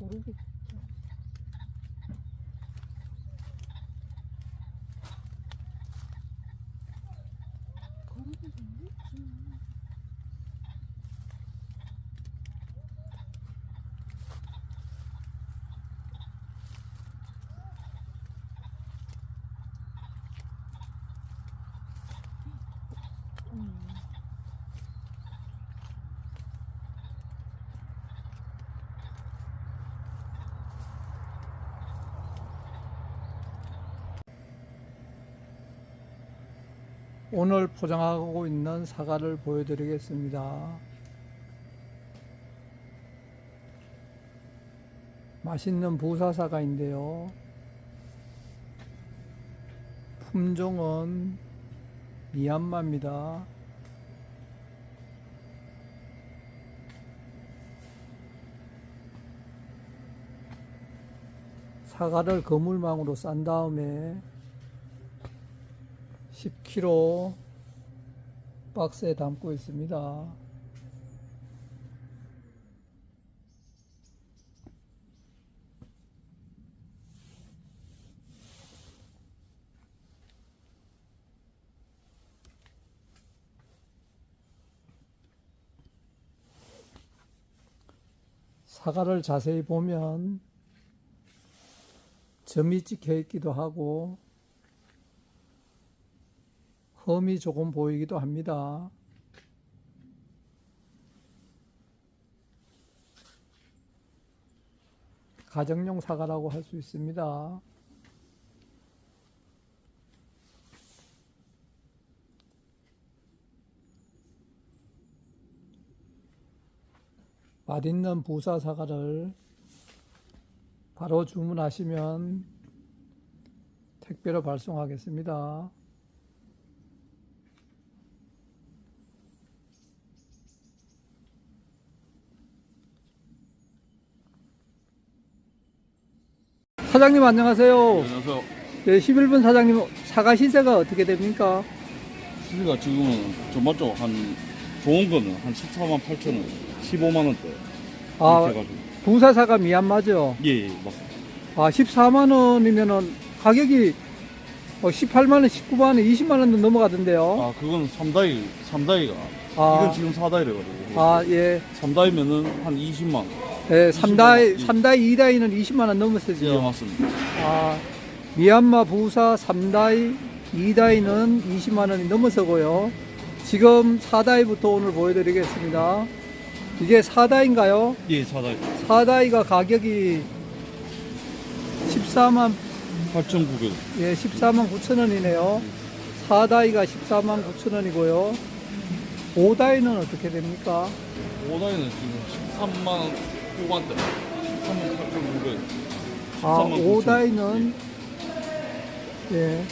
고르기. 고르기 좋네. 음. 음. 오늘 포장하고 있는 사과를 보여드리겠습니다. 맛있는 부사 사과인데요. 품종은 미얀마입니다. 사과를 거물망으로 싼 다음에 10kg 박스에 담고 있습니다. 사과를 자세히 보면 점이 찍혀 있기도 하고 험이 조금 보이기도 합니다. 가정용 사과라고 할 수 있습니다. 맛있는 부사 사과를 바로 주문하시면 택배로 발송하겠습니다. 사장님 안녕하세요. 안녕하세요. 네, 11분 사장님 사과 시세가 어떻게 됩니까? 시세가 지금은 전반적으로 한 좋은 거는 한 14만 8천 원, 15만 원대 아, 해가지고 부사 사과 미얀마죠. 예, 예 맞습니다. 아, 14만 원이면은 가격이 18만 원, 19만 원, 20만 원도 넘어가던데요. 아 그건 3다이, 3다이가 아. 이건 지금 4다 이래 가지고 아, 예. 3다이면은 한 20만 원. 예, 3다이, 20만 3다이, 2다이는 20만 원 예. 맞습니다. 아, 미얀마 부사 3다이, 2다이는 20만 원이 넘어서고요. 지금 4다이부터 오늘 보여드리겠습니다. 이게 4다인가요? 예, 4다이. 4다이가 가격이 14만 8,900원. 예, 14만 9천 원이네요. 4다이가 14만 9천 원이고요. 5다이는 어떻게 됩니까? 5다이는 지금 13만 후반대. 13만 8,900원. 아, 13만 5다이는 예.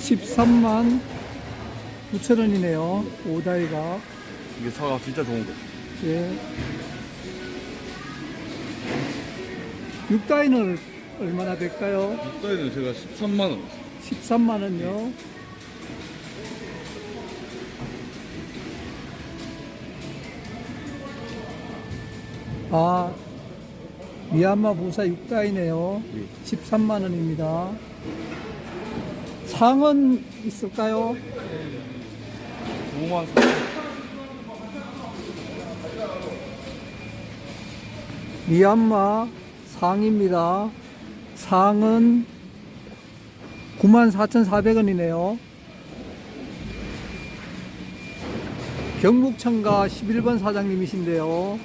13만 9천 원이네요. 5다이가. 이게 사과 진짜 좋은 거. 예. 6다이는 얼마나 될까요? 6다이는 제가 13만 원. 13만 원요. 아, 미얀마 부사 6다이네요. 예. 13만 원입니다. 상은 있을까요? 5만 4천 미얀마 상입니다. 상은 94,400원이네요. 경북청가 11번 사장님이신데요.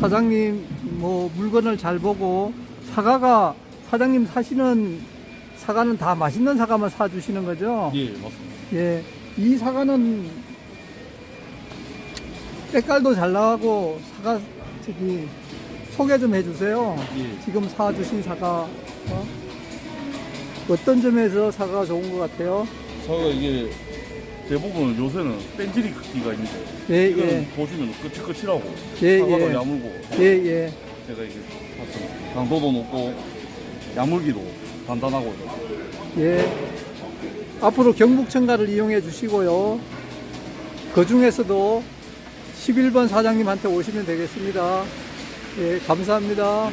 사장님, 뭐, 물건을 잘 보고, 사과가, 사장님 사시는 사과는 다 맛있는 사과만 사주시는 거죠? 예, 맞습니다. 예, 이 사과는 때깔도 잘 나고 사과 저기 소개 좀 해주세요. 예. 지금 사주신 사과 어? 어떤 점에서 사과가 좋은 것 같아요? 사과 이게 대부분 요새는 뺀질이 크기가 있는데 예, 이거는 예. 보시면 끝이끝이라고 예, 사과도 예. 야물고 예, 예, 제가 이게 샀습니다. 당도도 높고 야물기도 단단하고 예. 앞으로 경북청가를 이용해 주시고요. 그 중에서도 11번 사장님한테 오시면 되겠습니다. 예, 감사합니다.